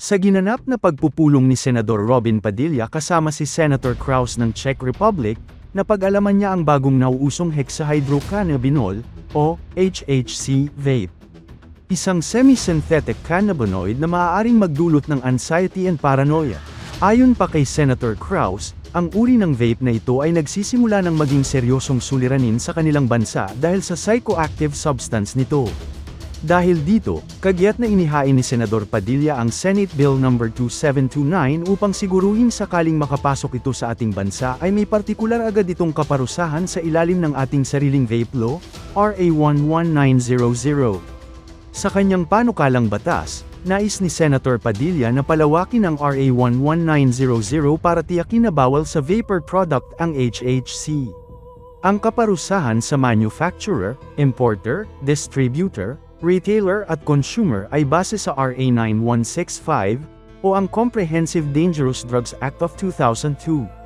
Sa ginanap na pagpupulong ni Senador Robin Padilla kasama si Senator Kraus ng Czech Republic, napag-alaman niya ang bagong nauusong hexahydrocannabinol, o HHC vape. Isang semi-synthetic cannabinoid na maaaring magdulot ng anxiety and paranoia. Ayon pa kay Senator Kraus, ang uri ng vape na ito ay nagsisimula ng maging seryosong suliranin sa kanilang bansa dahil sa psychoactive substance nito. Dahil dito, kagyat na inihain ni Senador Padilla ang Senate Bill No. 2729 upang siguruhin sakaling makapasok ito sa ating bansa ay may partikular agad itong kaparusahan sa ilalim ng ating sariling vape law, RA 11900. Sa kanyang panukalang batas, nais ni Senator Padilla na palawakin ang RA 11900 para tiyakin na bawal sa vapor product ang HHC. Ang kaparusahan sa manufacturer, importer, distributor, retailer at consumer ay base sa RA 9165 o ang Comprehensive Dangerous Drugs Act of 2002.